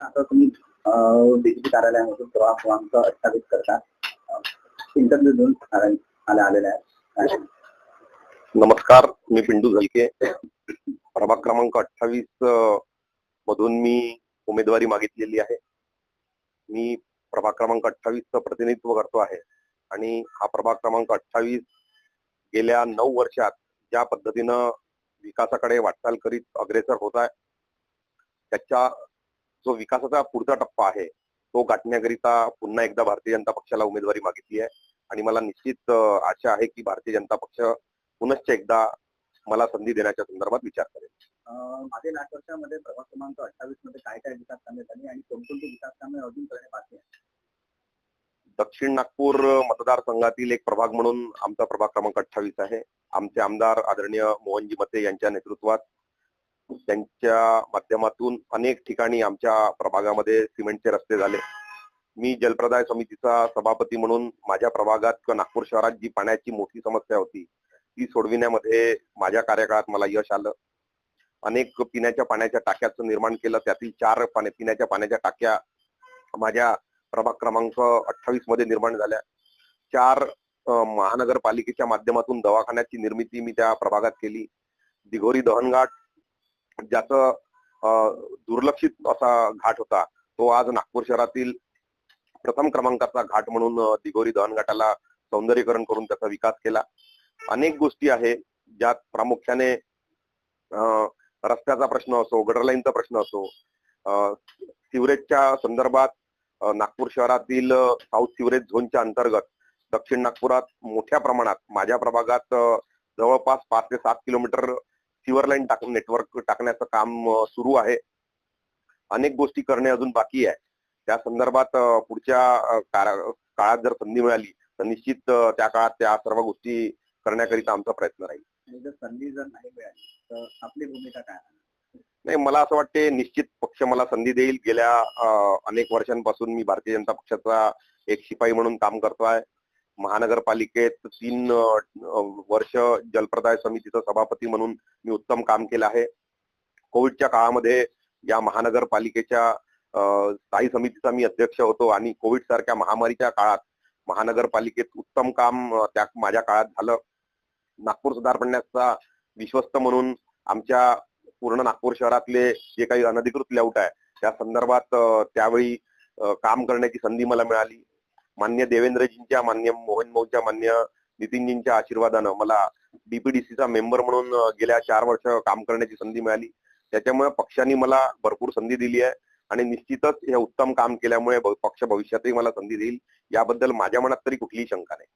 आता तुम्ही डीसी कार्यालयामधून प्रवाह क्रमांक अठ्ठावीस करता. इंटरव्ह्यू देऊन आले- आलेले आहे. नमस्कार मी पिंडू झलके. प्रभाग क्रमांक अठ्ठावीस मधून मी उमेदवारी मागितलेली आहे. मी प्रभाग क्रमांक अठ्ठावीसचं प्रतिनिधित्व करतो आहे. आणि हा प्रभाग क्रमांक अठ्ठावीस गेल्या नऊ वर्षात ज्या पद्धतीनं विकासाकडे वाटचाल करीत अग्रेसर होत आहे त्याच्या जो विकासाचा पुढचा टप्पा आहे तो गाठण्याकरिता पुन्हा एकदा भारतीय जनता पक्षाला उमेदवारी मागितली आहे. आणि मला निश्चित आशा आहे की भारतीय जनता पक्ष पुनश्च एकदा मला संधी देण्याच्या संदर्भात विचार करेल. मागील आठ वर्षामध्ये प्रभाग क्रमांक अठ्ठावीसमध्ये काय काय विकास कामे झाली आणि कोणकोणती विकास कामे अजून करणे बाकी आहे दक्षिण नागपूर मतदारसंघातील एक प्रभाग म्हणून आमचा प्रभाग क्रमांक अठ्ठावीस आहे. आमचे आमदार आदरणीय मोहनजी मते यांच्या नेतृत्वात त्यांच्या माध्यमातून अनेक ठिकाणी आमच्या प्रभागामध्ये सिमेंटचे रस्ते झाले. मी जलप्रदाय समितीचा सभापती म्हणून माझ्या प्रभागात किंवा नागपूर शहरात जी पाण्याची मोठी समस्या होती ती सोडविण्यामध्ये माझ्या कार्यकाळात मला यश आलं. अनेक पिण्याच्या पाण्याच्या टाक्याचं निर्माण केलं. त्यातील चार पाण्या पिण्याच्या पाण्याच्या टाक्या माझ्या प्रभाग क्रमांक अठ्ठावीसमध्ये निर्माण झाल्या. चार महानगरपालिकेच्या माध्यमातून दवाखान्याची निर्मिती मी त्या प्रभागात केली. दिघोरी दहनघाट ज्याचं दुर्लक्षित असा घाट होता तो आज नागपूर शहरातील प्रथम क्रमांकाचा घाट म्हणून दिघोरी दहन दहनघाटाला सौंदर्यीकरण करून त्याचा विकास केला. अनेक गोष्टी आहे ज्यात प्रामुख्याने अं, रस्त्याचा प्रश्न असो गडरलाईनचा प्रश्न असो सिवरेजच्या संदर्भात नागपूर शहरातील साऊथ सिवरेज झोनच्या अंतर्गत दक्षिण नागपुरात मोठ्या प्रमाणात माझ्या प्रभागात जवळपास पाच ते सात किलोमीटर सिवर लाईन टाक नेटवर्क टाकण्याचं काम सुरू आहे. अनेक गोष्टी करणे अजून बाकी आहे. त्या संदर्भात पुढच्या काळात जर संधी मिळाली तर निश्चित त्या काळात त्या सर्व गोष्टी करण्याकरिता आमचा प्रयत्न राहील. जर संधी जर नाही मिळाली तर आपली भूमिका काय आहे? नाही मला असं वाटते निश्चित पक्ष मला संधी देईल. गेल्या अनेक वर्षांपासून मी भारतीय जनता पक्षाचा एक शिपाई म्हणून काम करतोय महानगरपालिकेत तीन वर्ष जलप्रदाय समितीचा सभापती म्हणून मी उत्तम काम केलं आहे. कोविडच्या काळामध्ये या महानगरपालिकेच्या स्थायी समितीचा मी अध्यक्ष होतो आणि कोविड सारख्या महामारीच्या काळात महानगरपालिकेत उत्तम काम त्या माझ्या काळात झालं. नागपूर सुधारपण्याचा विश्वस्त म्हणून आमच्या पूर्ण नागपूर शहरातले जे काही अनधिकृत लेआउट आहे त्या संदर्भात त्यावेळी काम करण्याची संधी मला मिळाली. मान्य देवेंद्रजींच्या मान्य मोहन भाऊच्या मान्य नितीनजींच्या आशीर्वादानं मला डीपीडीसीचा मेंबर म्हणून गेल्या चार वर्ष काम करण्याची संधी मिळाली. त्याच्यामुळे पक्षाने मला भरपूर संधी दिली आहे आणि निश्चितच हे उत्तम काम केल्यामुळे पक्ष भविष्यातही मला संधी देईल. याबद्दल माझ्या मनात तरी कुठलीही शंका नाही.